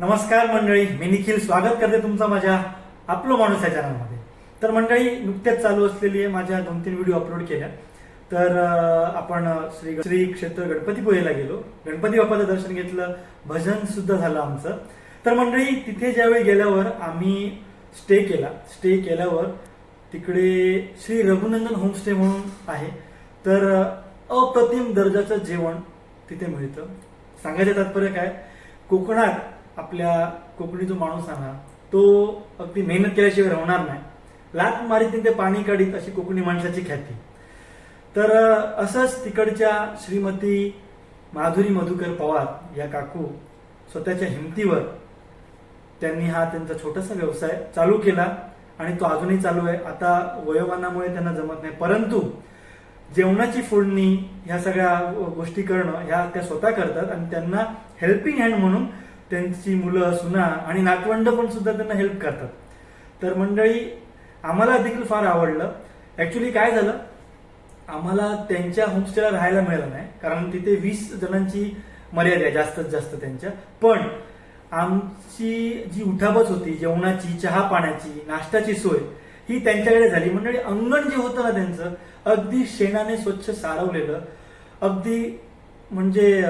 नमस्कार मंडळी मी निखिल. स्वागत करते तुमचं माझ्या आपलो माणूस या चॅनलमध्ये. तर मंडळी नुकत्याच चालू असलेली आहे माझ्या दोन तीन व्हिडिओ अपलोड केल्या. तर आपण श्री श्री क्षेत्र गणपतीपुळेला गेलो. गणपती बाप्पाचं दर्शन घेतलं. भजन सुद्धा झालं आमचं. तर मंडळी तिथे ज्यावेळी गेल्यावर आम्ही स्टे केला. स्टे केल्यावर तिकडे श्री रघुनंदन होमस्टे म्हणून आहे. तर अप्रतिम दर्जाचं जेवण तिथे मिळतं. सांगायचं तात्पर्य काय? कोकणात आपल्या कोकणी जो माणूस आहे ना तो अगदी मेहनत केल्याशिवाय राहणार नाही. लात मारीत ते पाणी काढीत अशी कोकणी माणसाची ख्याती. तर असंच तिकडच्या श्रीमती माधुरी मधुकर पवार या काकू स्वतःच्या हिमतीवर त्यांनी हा त्यांचा छोटासा व्यवसाय चालू केला आणि तो अजूनही चालू आहे. आता वयोमानामुळे त्यांना जमत नाही. परंतु जेवणाची फोडणी ह्या सगळ्या गोष्टी करणं ह्या त्या स्वतः करतात आणि त्यांना हेल्पिंग हँड म्हणून त्यांची मुलं सुना आणि नातवंड पण सुद्धा त्यांना हेल्प करतात. तर मंडळी आम्हाला देखील फार आवडलं. ऍक्च्युली काय झालं? आम्हाला त्यांच्या होमस्टेला राहायला मिळालं नाही कारण तिथे वीस जणांची मर्यादा आहे जास्तीत जास्त त्यांच्या. पण आमची जी उठाबस होती जेवणाची चहा पाण्याची नाश्त्याची सोय ही त्यांच्याकडे झाली. मंडळी अंगण जे होतं ना त्यांचं अगदी शेणाने स्वच्छ सारवलेलं अगदी म्हणजे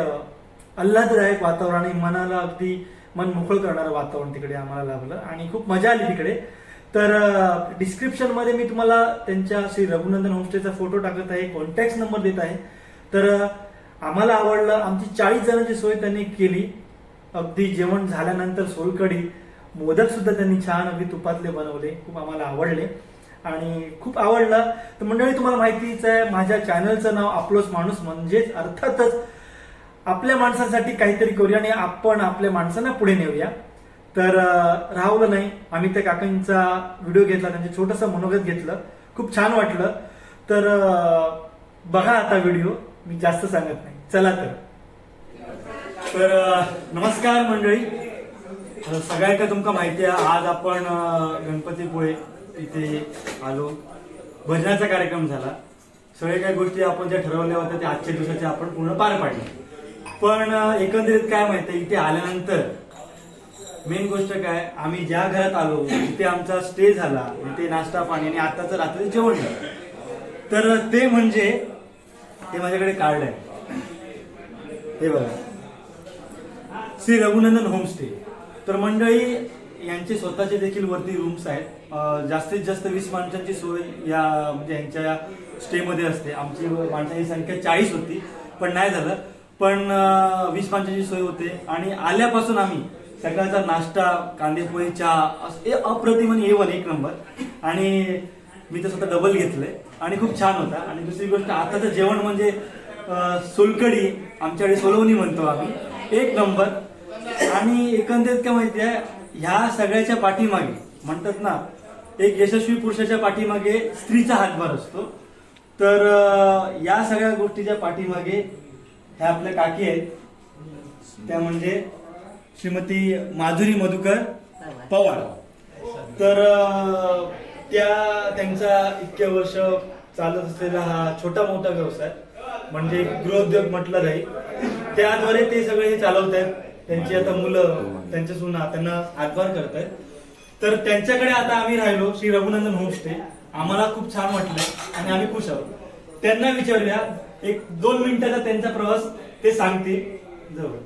आल्हाददायक वातावरण आणि मनाला अगदी मन मोकळं करणारं वातावरण तिकडे आम्हाला लाभलं आणि खूप मजा आली तिकडे. तर डिस्क्रिप्शनमध्ये मी तुम्हाला त्यांच्या श्री रघुनंदन होमस्टेचा फोटो टाकत आहे कॉन्टॅक्ट नंबर देत आहे. तर आम्हाला आवडलं आमची चाळीस जणांची सोय त्यांनी केली. अगदी जेवण झाल्यानंतर सोलकढी मोदक सुद्धा त्यांनी छान अगदी तुपातले बनवले खूप आम्हाला आवडले. आणि खूप आवडलं. तर मंडळी तुम्हाला माहितीच आहे माझ्या चॅनलचं नाव आपलोच माणूस म्हणजेच अर्थातच आपल्या माणसासाठी काहीतरी करूया आणि आपण आपल्या माणसांना पुढे नेऊया. तर अं, राहवलं नाही आम्ही त्या काकांचा व्हिडिओ घेतला त्यांचं छोटंसं मनोगत घेतलं. खूप छान वाटलं. तर बघा आता व्हिडिओ. मी जास्त सांगत नाही. चला तर. तर नमस्कार मंडळी. अं, सगळ्यांका तुमका माहिती आहे आज आपण गणपतीपुळे इथे आलो. भजनाचा कार्यक्रम झाला. सगळ्या काही गोष्टी आपण ज्या ठरवल्या होत्या त्या आजच्या दिवसाच्या आपण पूर्ण पार पाडल्या. पण एकंदरीत काय माहिती इथे आल्यानंतर मेन गोष्ट काय आम्ही ज्या घरात आलो तिथे आमचा स्टे झाला इथे नाश्ता पाणी आणि आताच रात्री जेवण झालं. तर ते म्हणजे ते माझ्याकडे कार्ड आहे. हे बघा. श्री रघुनंदन होमस्टे तर मंडळी यांचे स्वतःचे देखील वरती रूम्स आहेत. जास्तीत जास्त वीस माणसांची सोय या म्हणजे यांच्या स्टेमध्ये असते. आमची माणसांची संख्या चाळीस होती पण नाही झालं. पण वीस माणसाची सोय होते. आणि आल्यापासून आम्ही सकाळचा नाश्ता कांदेपोहे चहा असं- हे अप्रतिम आणि एक नंबर आणि मी तर स्वतः डबल घेतलंय. आणि खूप छान होता. आणि दुसरी गोष्ट आताचं जेवण म्हणजे अं, सोलकढी आमच्याकडे सोलवणी म्हणतो आम्ही. एक नंबर आणि एकंदरीत काय माहिती आहे ह्या सगळ्याच्या पाठीमागे म्हणतात ना एक यशस्वी पुरुषाच्या पाठीमागे स्त्रीचा हातभार असतो. तर या सगळ्या गोष्टीच्या पाठीमागे ह्या आपल्या काकी आहेत. त्या म्हणजे श्रीमती माधुरी मधुकर पवार. तर त्या त्यांचा इतक्या वर्ष चालत असलेला हा छोटा मोठा व्यवसाय म्हणजे गृहोद्योग म्हटलं जाईल. त्याद्वारे ते सगळे हे चालवत आहेत. त्यांची आता मुलं त्यांच्या सुना त्यांना हातभार आहेत तर त्यांच्याकडे आता आम्ही राहिलो श्री रघुनंदन होमस्टे. आम्हाला खूप छान वाटलं आणि आम्ही खुश आहोत. त्यांना विचारूया एक दोन मिनिटाचा त्यांचा प्रवास ते सांगतील. जवळ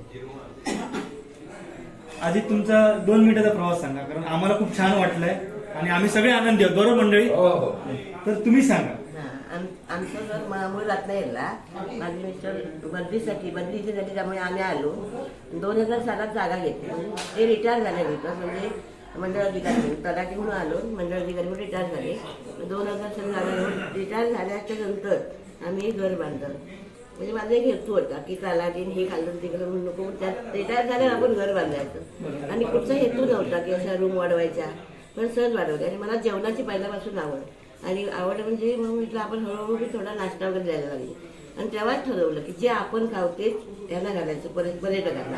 आधी तुमचा दोन मिनिटाचा प्रवास सांगा कारण आम्हाला खूप छान वाटलंय आणि आम्ही सगळे आनंदी आहोत. बरोबर मंडळी? हो हो. तर तुम्ही सांगा. आम- आमचं घर म- मूळ रत्नागिरीला माझे मिस्टर बदलीसाठी बदलीची झाली त्यामुळे आम्ही आलो. दोन हजार सालात जागा घेतली. ते रिटायर झाले तिथं म्हणजे मंडळ अधिकारी तलाठी म्हणून आलो. मंडळ अधिकारी म्हणून रिटायर झाले. दोन हजार सन झाल्यावर रिटायर झाल्याच्यानंतर आम्ही घर बांधलं. म्हणजे माझा एक हेतू होता की तलाठीन हे खाल्लं तिकडं म्हणून नको. त्यात रिटायर झाल्यावर आपण घर बांधायचं. आणि कुठचा हेतू नव्हता की अशा रूम वाढवायच्या. पण सहज वाढवले. आणि मला जेवणाची पहिल्यापासून आवड. आणि आवड म्हणजे मग म्हटलं आपण हळूहळू थोडा नाश्ता वगैरे द्यायला लागली. आणि तेव्हाच ठरवलं की जे आपण खाऊ तेच त्यांना घालायचं परत पर्यटकांना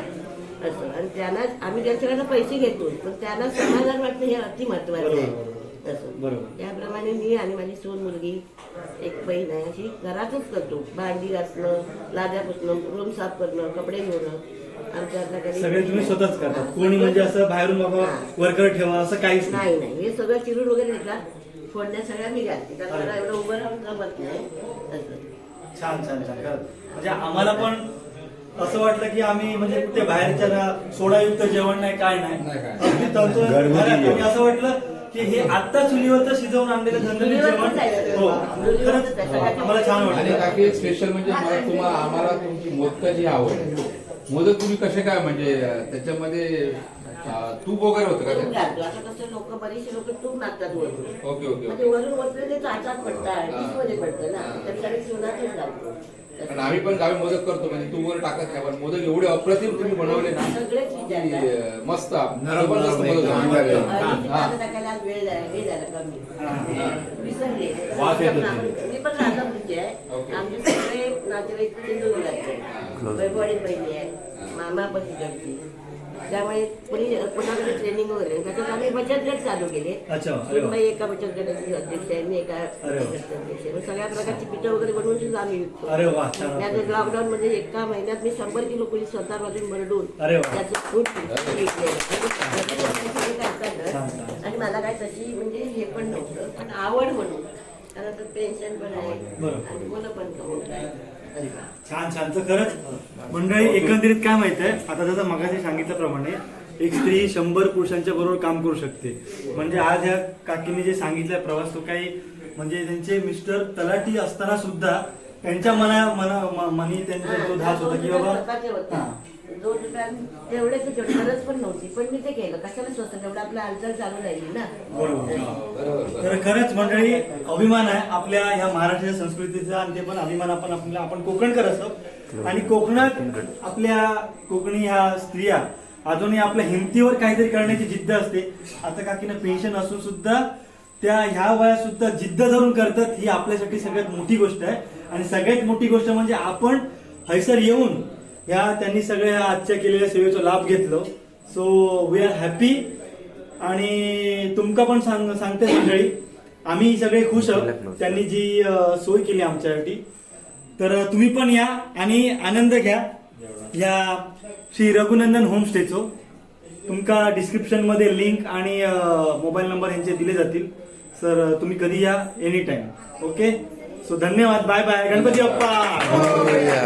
असं. आणि त्यांना आम्ही त्यांच्याकडनं पैसे घेतो पण त्यांना समाधान वाटतं हे अति महत्वाचं आहे. असं. बरोबर. त्याप्रमाणे मी आणि माझी सून मुलगी एक बहीण आहे अशी घरातच करतो. भांडी घासणं लाद्या पुसणं रूम साफ करणं कपडे धुणं. आमच्या सगळे तुम्ही स्वतःच करतात कोणी म्हणजे असं बाहेरून बाबा. वर्कर ठेवा असं काहीच नाही. नाही हे सगळं चिरून वगैरे घेतला फोडण्या सगळ्या मी घालते कारण मला एवढं उभं राहून जमत नाही असं. छान छान छान खरंच. म्हणजे आम्हाला पण असं वाटलं की आम्ही म्हणजे कुठे बाहेरच्या ना सोडायुक्त जेवण नाही काय नाही नाही काय. अगदी घरगुती घरात. असं वाटलं की हे आता चुलीवरचं शिजवून आणलेलं चुलीवरच जेवण आहे. हो आहे. आम्हाला छान आणि वाटलं काकी स्पेशल म्हणजे मला तुम्हाला आम्हाला तुमची मोदकाची आवड आहे मोदक तुम्ही कसे काय म्हणजे अं, त्याच्यामध्ये तूप वगैरे होतं का तूप त्यात? घालतो. आता कसं लोक बरेचसे लोक तूप वरून ओके ओके म्हणजे ओके वरून वरतं ते ताटात पडतात हा. मध्ये पडतं ना. हा. त्याच्याकडे सोनातच घालतो कारण आम्ही पण गावी मोदक करतो म्हणजे तूप वगैरे टाकत नाही पण मोदक एवढे अप्रतिम तुम्ही बनवले ना सगळेच की विचारतात. अं, मस्त. नरम जबरदस्त मोदक एकदम. हा. वेळ झाला हे झालं कमी. विसरले. वास येत होते. मी पण राधापूरची आहे. ओके. आमचे सगळे नातेवाईक बहिणी आहे मामा पण तिकडची. त्यामुळे कोणी कोणाकडे ट्रेनिंग वगैरे त्याच्यात आम्ही बचत गट चालू केले. अच्छा, अरे वा. सुनबाई एका बचत गटाची अध्यक्ष आहे मी एका अरे वा. बचत गटाची अध्यक्ष आहे मग सगळ्या प्रकारची पिठं वगैरे बनवून सुद्धा आम्ही विकतो. अरे वा छान त्यात लॉकडाऊन मध्ये एका महिन्यात मी शंभर किलो पोळी स्वतः अरे वा. त्याचं फूड विकले छान, छान. आणि मला काय तशी म्हणजे हे पण नव्हतं पण आवड म्हणून. कारण आता पेन्शन पण आहे. बरोबर. आणि मुलं पण कमवत आहे छान छान. तर खरंच मंडळी एकंदरीत काय माहीत आहे? आता जसं मगाशी सांगितल्याप्रमाणे एक स्त्री शंभर पुरुषांच्या बरोबर काम करू शकते. म्हणजे आज ह्या काकीने जे सांगितलं प्रवास तो काही म्हणजे त्यांचे मिस्टर तलाठी असताना सुद्धा त्यांच्या मना मना मनी त्यांचा जो धास होता की बाबा दोन रुपया तेवढेच होते, गरज पण नव्हती पण मी ते केलं. कशाला तेवढं आपलं हालचाल चालू राहिली ना. बरोबर. तर खरंच मंडळी अभिमान आहे आपल्या ह्या महाराष्ट्रीय संस्कृतीचा आणि ते पण अभिमान आपण आपल्या आपण कोकणकर असतो. आणि कोकणात आपल्या कोकणी ह्या स्त्रिया अजूनही आपल्या हिमतीवर काहीतरी करण्याची जिद्द असते. आता काकीनं पेन्शन असून सुद्धा त्या ह्या वयात सुद्धा जिद्द धरून करतात ही आपल्यासाठी सगळ्यात मोठी गोष्ट आहे. आणि सगळ्यात मोठी गोष्ट म्हणजे आपण हैसर येऊन ह्या त्यांनी सगळ्या आजच्या केलेल्या सेवेचा लाभ घेतलो. सो वी आर हॅपी आणि तुमका पण सांग सांगते मंडळी आम्ही सगळे खुश आहोत. त्यांनी जी सोय केली आमच्यासाठी. तर तुम्ही पण या आणि आनंद घ्या. या श्री रघुनंदन होमस्टेचो. तुमका डिस्क्रिप्शनमध्ये लिंक आणि मोबाईल नंबर यांचे दिले जातील. सर तुम्ही कधी या? एनी टाइम ओके सो धन्यवाद. Bye bye Ganpati Bappa!